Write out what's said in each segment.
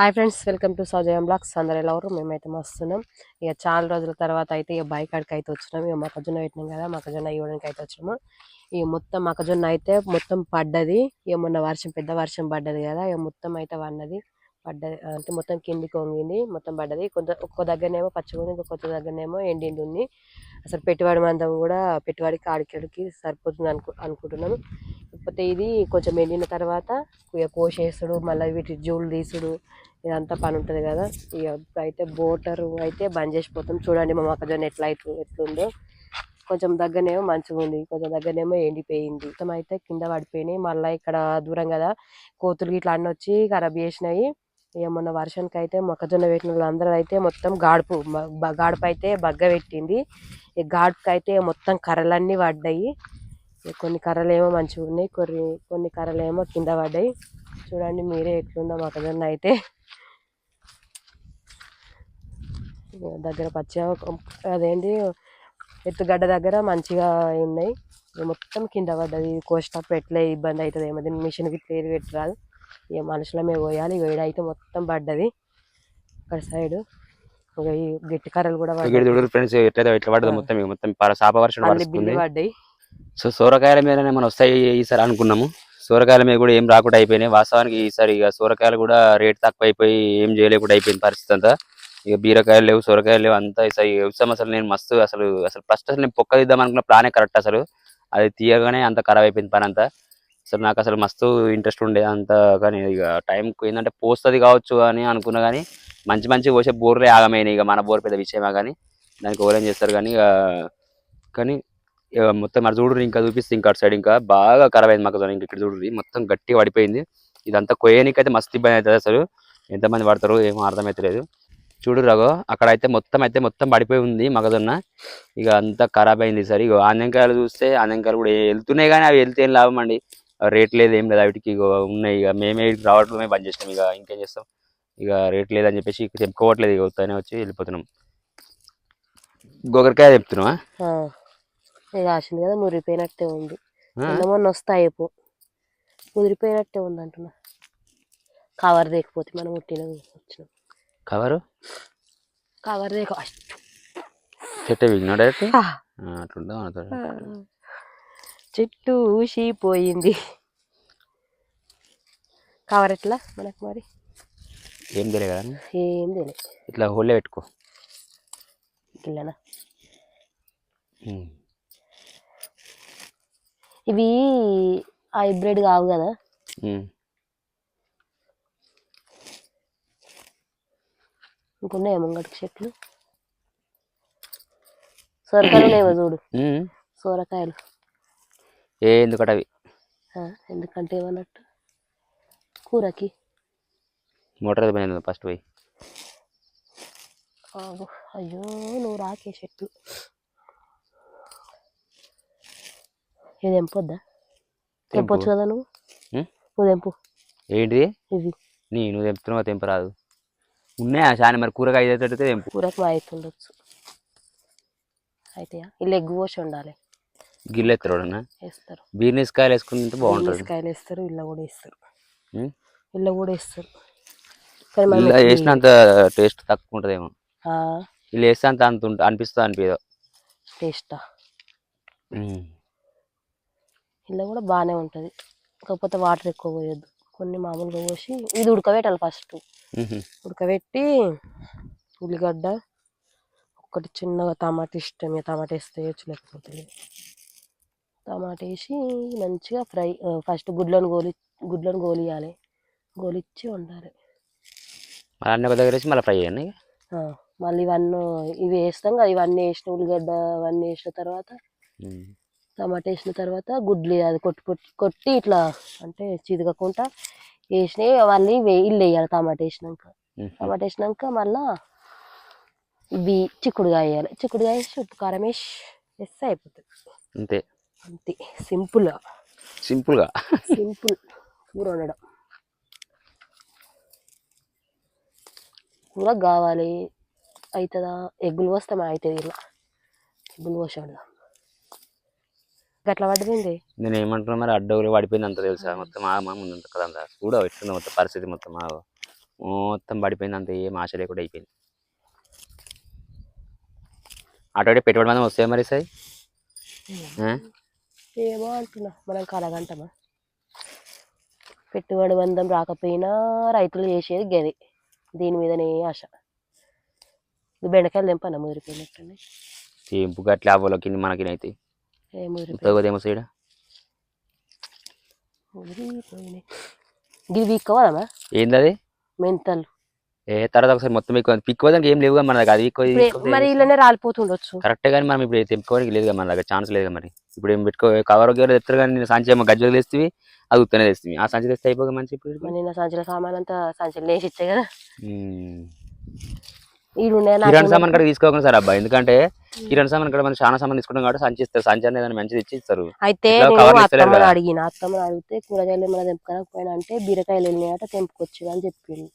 Hi friends welcome to Saujayam blogs అందరు ఎలా ఉన్నారు? మేమైతే వస్తున్నాం ఇక చాలా రోజుల తర్వాత అయితే ఇక బైక్ అడికి అయితే వచ్చినాం. ఇక మొక్కజొన్న పెట్టినాం కదా మొక్కజొన్న ఇవ్వడానికి అయితే వచ్చినాము. ఇక మొత్తం మొక్కజొన్న అయితే మొత్తం పడ్డది. ఇక మొన్న వర్షం పెద్ద వర్షం పడ్డది కదా ఇక మొత్తం అయితే పడినది. పడ్డది అంటే మొత్తం కిందికి వంగింది మొత్తం పడ్డది. కొంత ఒక్క దగ్గరనేమో పచ్చగా ఉంది ఇంకొక దగ్గరనేమో ఎండింది ఉంది అసలు పెట్టుబడి మందం కూడా పెట్టుబడికి ఆడికాడికి సరిపోతుంది అనుకు అనుకుంటున్నాను. కాకపోతే ఇది కొంచెం ఎండిన తర్వాత ఇక కోసేసుడు మళ్ళీ వీటి జూలు తీసుడు ఇదంతా పని ఉంటుంది కదా. ఇక అయితే బోటర్ అయితే బంద్ చేసిపోతాం. చూడండి మా మొక్కజొన్న ఎట్లా ఎట్లుందో. కొంచెం దగ్గరనేమో మంచిగా ఉంది కొంచెం దగ్గరనేమో ఎండిపోయింది. మొత్తం అయితే కింద పడిపోయినాయి. మళ్ళీ ఇక్కడ దూరం కదా కోతులు ఇట్లా అన్నీ వచ్చి ఖరాబ్ చేసినాయి. ఇక మొన్న వర్షానికి అయితే మొక్కజొన్న పెట్టిన వాళ్ళందరూ అయితే మొత్తం గాడుపు గాడుపు అయితే బగ్గ పెట్టింది. ఈ గాడుపుకి అయితే మొత్తం కర్రలన్నీ పడ్డాయి. కొన్ని కర్రలు ఏమో మంచిగా ఉన్నాయి కొన్ని కొన్ని కర్రలు ఏమో కింద పడ్డాయి. చూడండి మీరే ఎట్లుందో మొక్కజొన్న అయితే. దగ్గర పచ్చ అదేంటి ఎత్తుగడ్డ దగ్గర మంచిగా ఉన్నాయి. ఇక మొత్తం కింద పడ్డది. కోసినప్పుడు ఎట్లా ఇబ్బంది అవుతుంది ఏమో మిషన్ మిషన్కి పేరు పెట్టరాదు. ఇక మనుషులమే పోయాలి. ఇక అయితే మొత్తం పడ్డది. అక్కడ సైడ్ ఈ గట్టి కర్రలు కూడా ఇక్కడ ఫ్రెండ్స్ ఎట్లయితే ఇట్లా ఆ. మొత్తం మొత్తం సాప వర్షం పడ్డాయి. సో సూరకాయల మీదనే మనం వస్తాయి ఈసారి అనుకున్నాము. సూరకాయల మీద కూడా ఏం రాకుండా అయిపోయినాయి. వాస్తవానికి ఈసారి ఇక సూరకాయలు కూడా రేట్ తక్కువ అయిపోయి ఏం చేయలేకుండా అయిపోయింది పరిస్థితి అంతా. ఇక బీరకాయలు లేవు సూరకాయలు లేవు అంతా ఈసారి వ్యవసాయం అసలు నేను మస్తు అసలు అసలు ఫస్ట్ అసలు నేను పొక్క తీద్దాం అనుకున్న ప్లానే కరెక్ట్ అసలు. అది తీయగానే అంత ఖరాబ్ అయిపోయింది పని అంతా. అసలు నాకు అసలు మస్తు ఇంట్రెస్ట్ ఉండే అంత కానీ ఇక టైంకి ఏంటంటే పోస్తుంది కావచ్చు అని అనుకున్నా కానీ మంచి మంచి పోసే బోర్లే ఆగమైనాయి ఇక మన బోర్ పెద్ద విషయమే కానీ. దానికి ఓరేం చేస్తారు కానీ ఇక కానీ ఇక మొత్తం మరి చూడు ఇంకా చూపిస్తే ఇంకా అటు సైడ్ ఇంకా. బాగా ఖరాబ్ అయింది మాకు ఇంకా ఇక్కడ చూడు మొత్తం గట్టిగా పడిపోయింది. ఇదంతా కొయ్యనికైతే మస్తు ఇబ్బంది అవుతుంది అసలు. ఎంతమంది పడతారు ఏమో అర్థమవుతలేదు చూడు రఘు అక్కడ అయితే మొత్తం అయితే మొత్తం పడిపోయి ఉంది మొక్కజొన్న ఇక అంతా ఖరాబ్ అయింది సరే ఇక ఆనంకాయలు చూస్తే ఆనంకాయలు కూడా వెళ్తున్నాయి కానీ అవి వెళ్తే ఏం లాభం అండి? రేట్ లేదు ఏం లేదు వాటికి ఉన్నాయి. ఇక మేమే రావడమే బంద్ చేసినాం. ఇక ఇంకేం చేస్తాం? ఇక రేట్ లేదని చెప్పేసి ఇక తెంపుకోవట్లేదు ఇక వస్తానే వచ్చి వెళ్ళిపోతున్నాం. గోకరకాయ చెప్తున్నావా రాసింది కదా మురిపోయినట్టే ఉంది. మొన్న వస్తాయి పో ముదిరిపోయినట్టే ఉంది అంటున్నా. కవర్ దేకపోతే మనం ఉట్టిన వచ్చినాం. కవరు? కవర్ దేక చెట్టు విగ్నా డైరెక్ట్ అట్లుందా? చెట్టు ఊసిపోయింది. కవర్ ఎట్లా మనకు మరి? ఏం తెలియదు కదా? ఏం తెలియదు ఇట్లా హోలే పెట్టుకో. ఇట్లనా. ఇవి హైబ్రిడ్ కావు కదా. ఇంకున్నాయా ముంగటికి చెట్లు? సొరకాయలు ఉన్నాయేమో చూడు. సొరకాయలు. ఏ ఎందుకట అవి? ఎందుకంటే ఏమన్నట్టు? కూరకి. మోటార్ పోయింది ఫస్ట్ పోయి. అయ్యో నువ్వు రాకే చెట్టు ఇది తెంపొద్దా? తెంపొచ్చు కదా నువ్వు? నువ్వు తెంపు. ఏంటిది? ఇవి నీ నువ్వు తెంపుతున్నావు తెంపరాదు ఉన్నాయా చాలా మరి కూరగాయ అయితే తెంపు. కూరకు మా అవుతుండొచ్చు అయితే ఇల్లు ఎగ్గు పోసి ఉండాలి. గిన్నె ఎత్తరోడన్నా వేస్తారు. బీర్నీస్ కాయలు వేసుకుని తింటే బాగుంటుంది కాయలు వేస్తారు ఇళ్ళ కూడా వేస్తారు? ఇళ్ళ కూడా వేస్తారు ఇలా వేసినంత టేస్ట్ తక్కువ ఉంటుందేమో ఇలా వేస్తే అంత అంత ఉంటుంది అనిపిస్తుంది అనిపించదు టేస్టా ఇళ్ళ కూడా బాగానే ఉంటుంది. కాకపోతే వాటర్ ఎక్కువ పోయొద్దు. కొన్ని మామూలుగా పోసి ఇది ఉడకబెట్టాలి ఫస్ట్. ఉడకబెట్టి ఉల్లిగడ్డ ఒకటి చిన్నగా టమాటా ఇష్టం టమాటా వేస్తే వేయచ్చు లేకపోతే. టమాటా వేసి మంచిగా ఫ్రై ఫస్ట్ గుడ్లను గోలి గుడ్లను గోలియాలి. గోలిచ్చి వండాలి. మళ్ళీ అన్ని ఒక దగ్గర వేసి మళ్ళీ ఫ్రై చేయండి మళ్ళీ ఇవన్నీ ఇవి వేస్తాం కదా ఇవన్నీ వేసిన ఉల్లిగడ్డ అవన్నీ వేసిన తర్వాత టమాటా వేసిన తర్వాత గుడ్లు అది కొట్టి కొట్టి కొట్టి ఇట్లా అంటే చితకకుండా వేసినవి మళ్ళీ వే- ఇల్లు వేయాలి టమాటా వేసినాక. టమాటా వేసినాక మళ్ళా ఇవి చిక్కుడుగా వేయాలి చిక్కుడుగా వేసి ఉప్పు కారం వేసి వేస్తే అయిపోతుంది. అంతే. అంతే. సింపుల్గా సింపుల్గా? సింపుల్. కూర వండడం. కూర కావాలి. అవుతుందా ఎగ్గులు పోస్తామా అవుతుంది ఇలా ఎగ్గులు పోసి వండుదాం. గట్ల పడ్డది నేను ఏమంటున్నా మరి అడ్డగులు పడిపోయింది అంత తెలుసా? మొత్తం ఆ మా ముందు కదా అంతా చూడ ఎట్లుందో మొత్తం పరిస్థితి మొత్తం ఆ మొత్తం పడిపోయింది అంత. ఏం ఆశ లేకుండా అయిపోయింది. అటు పెట్టుబడి మందం వస్తాయి మరి సార్ ఏమో అంటున్నా. మనం కలగంటమా? పెట్టుబడి బంధం రాకపోయినా రైతులు చేసేది గది. దీని మీదనే ఆశ. బెండకాయలు తెంపన్నా ముదిరిపోయినట్టున్నాయి? తెంపు గట్ల ఆవులకి మనకి అయితే ఏ ముదిరిపోయి ఉపయోగదేమో సైడ్? ముదిరిపోయినాయి ఇది వీక్కోవాలమ్మా ఏంది అది మెంతలు. ఏ తర్వాత ఒకసారి మొత్తం ఎక్కువ పిక్కువదానికి ఏం లేవుగా మన దగ్గర. అది ఇప్పుడు మరి ఇళ్ళనే రాలిపోతుండొచ్చు. కరెక్టే కానీ మనం ఇప్పుడు తెంపుకోవడానికి లేదు మన దగ్గర ఛాన్స్ లేదు మరి. ఇప్పుడు ఏం పెట్టుకో కవర్ ఒకటి తెస్తారు కానీ నేను సంచి ఏమో గజ్జలు తెస్తుంది అది ఉత్తనే తెస్తుంది ఆ సంచి తెస్తే అయిపోగా మంచి ఇప్పుడు నిన్న సంచుల సామాన్ అంతా సంచులు వేసి ఇచ్చే కదా. కిరాణా సామాన్ కూడా తీసుకోకుండా సార్ అబ్బా. ఎందుకంటే కిరాణా సామాన్ కూడా మనం చాలా సామాన్ తీసుకుంటాం కాబట్టి సంచి ఇస్తారు. సంచి అనేది ఏదైనా మంచిది ఇచ్చి ఇస్తారు. అయితే. అడిగిన అత్తమ్మని అడిగితే కూరగాయలు ఏమైనా తెంపుకోకపోయినా అంటే బీరకాయలు వెళ్ళినాయట తెంపుకొచ్చు అని చెప్పింది.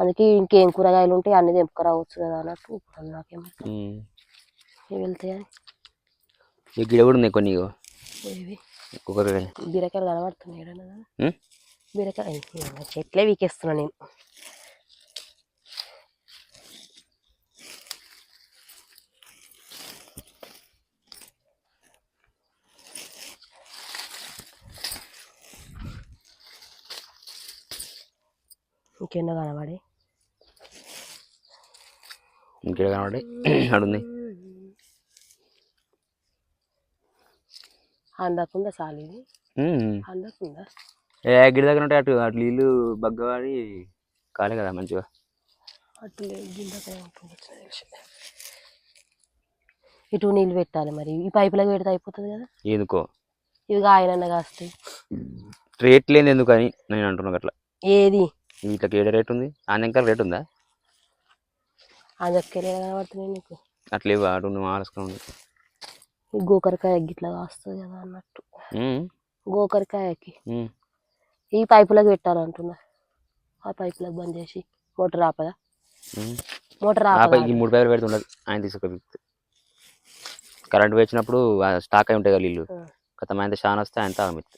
అందుకే ఇంకేం కూరగాయలు ఉంటే అన్ని తెంపుకురావచ్చు కదా అన్నట్టు నాకేమో వెళ్తాయని. ఈ గిడ కూడా ఉన్నాయి కొన్ని బీరకాయలు కనబడుతున్నాయి? బీరకాయ చెట్లే వీకేస్తున్నా నేను. ఇంకెన్నో కనబడి. ఇంకేడ కనబడి? అడుంది. అందకుండా చాలు ఇది. అందకుండా ఏ గిడ దగ్గర ఉంటే అటు అటు నీళ్ళు బగ్గవాడి కాలే కదా మంచిగా. తెలిసి ఇటు నీళ్ళు పెట్టాలి మరి. ఈ పైపులకు పెడితే అయిపోతుంది కదా? ఎందుకో? ఇవి కాయనన్న కాస్తాయి. రేట్ లేని ఎందుకని? నేను అంటున్నా అట్లా ఏది? వీటికి ఏడ రేట్ ఉంది. ఆనంకా రేట్ ఉందా? అందరికెళ్ళి కనబడుతున్నాయి నీకు. అట్లే అటు నువ్వు ఆలోచుకోండి ఈ గోకరకాయ గిట్లా కాస్తుంది కదా అన్నట్టు. గోకరకాయకి. ఈ పైపులకు పెట్టాలంటున్నా ఆ పైపులకు బంద్ చేసి మోటార్ ఆపదా? మోటార్ ఆపదా? ఈ మూడు పైపులు పెడుతుండదు ఆయన తీసుకు కరెంట్ వేసినప్పుడు స్టాక్ అయి ఉంటాయి కదా నీళ్ళు. ఆ. గత ఆయన చాలా వస్తే ఆయన తాగమిత్తు.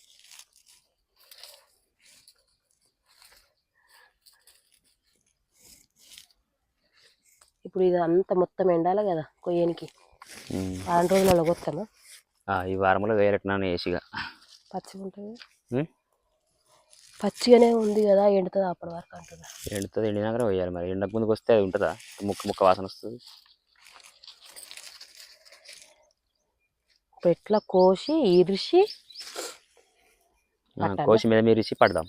ఇప్పుడు ఇది అంతా మొత్తం ఎండాలి కదా కొయ్యనికి. వారం రోజులలో కొత్తమా ఈ వారంలో వేరేట్నాను ఏసీగా. పచ్చిగా ఉంటుంది? పచ్చిగానే ఉంది కదా ఎండుతుంది అప్పటి వరకు అంటున్నా. ఎండుతుంది ఎండినాకనే పోయాలి మరి. ఎండకు ముందుకు వస్తే అది ఉంటుందా? ముక్క ముక్క వాసన వస్తుంది? ఎట్లా కోసి ఇరిసి? కోసి మీద మీరు ఇచ్చి పడదాం.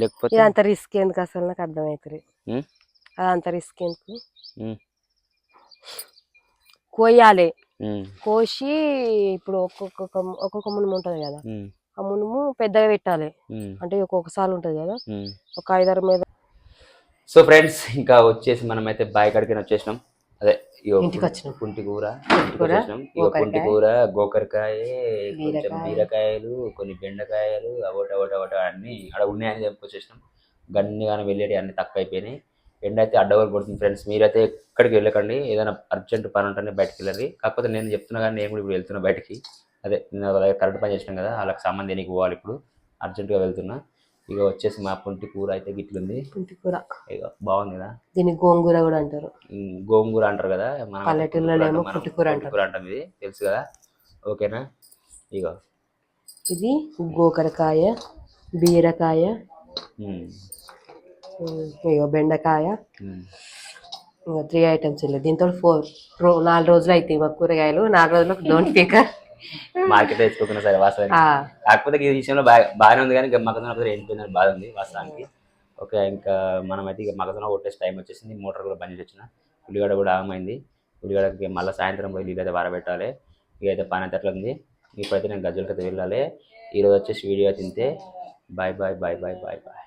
లేకపోతే ఇదంత రిస్క్ ఎందుకు అసలు? నాకు అర్థమవుతుంది? అదంత రిస్క్ ఎందుకు. కోయాలి కోసి ఇప్పుడు ఒక్కొక్క ఒక్కొక్క మునుము ఉంటుంది కదా. ఆ మునుము పెద్దగా పెట్టాలి. అంటే ఒక్కొక్క సార్లు ఉంటుంది కదా. ఒక ఐదారు మీద. సో ఫ్రెండ్స్ ఇంకా వచ్చేసి మనమైతే బాయ్ కాడికి వచ్చేసినాం. అదే. కుంటి కూర. కుంటి గోకరకాయ, కూర గోకరకాయ కొంచెం బీరకాయ. బీరకాయలు కొన్ని బెండకాయలు అవోట అవోట అవోట అన్ని అక్కడ ఉన్నాయని చెప్పుకొచ్చేసినాం గన్ని కానీ వెళ్ళేటి అన్ని తక్కువ అయిపోయినాయి ఎండ అయితే అడ్డవర్ కొడుతుంది ఫ్రెండ్స్ మీరైతే ఎక్కడికి వెళ్ళకండి. ఏదైనా అర్జెంట్ పని ఉంటేనే బయటకు వెళ్ళండి. కాకపోతే నేను చెప్తున్నా కానీ నేను కూడా ఇప్పుడు వెళ్తున్నా బయటికి. అదే నేను కరెంట్ పని చేసినాం కదా వాళ్ళకి సామాన్ దేనికి పోవాలి ఇప్పుడు. అర్జెంటుగా వెళ్తున్నా. ఇక వచ్చేసి మా పుంటి కూర అయితే గిట్లుంది. పుంటి కూర. ఇక బాగుంది కదా? దీన్ని గోంగూర కూడా అంటారు. గోంగూర అంటారు కదా? మనం అంటాం, మనం పుంటికూర అంటారు. పుంటికూర అంటాం ఇది. తెలుసు కదా? ఓకేనా? ఇగో. ఇది గోకరకాయ బీరకాయ ఇగో బెండకాయ ఇంకా త్రీ ఐటమ్స్ వెళ్ళి దీంతో ఫోర్ రో నాలుగు రోజులు అవుతాయి మా కూరగాయలు. నాలుగు రోజులు డోంట్ ఫికర్ మార్కెట్ తెచ్చుకుంటున్నా సరే వాస్తవం కాకపోతే ఈ విషయంలో బాగా బాగానే ఉంది కానీ మగజన వెళ్ళిపోయిందని బాధ ఉంది వాస్తవానికి. ఓకే ఇంకా మనం అయితే ఇక మగజన కొట్టేసి టైం వచ్చేసింది. మోటార్ కూడా బంద్ చేసి ఉల్లిగడ కూడా ఆగమైంది. ఉల్లిగడకి మళ్ళీ సాయంత్రం పోయి నీళ్ళు అయితే వారబెట్టాలి. ఇక అయితే పని అయితే ఉంది? ఇప్పుడైతే నేను గజ్జలకి అయితే వెళ్ళాలి ఈరోజు వచ్చేసి వీడియో తింటే. Bye bye bye bye bye bye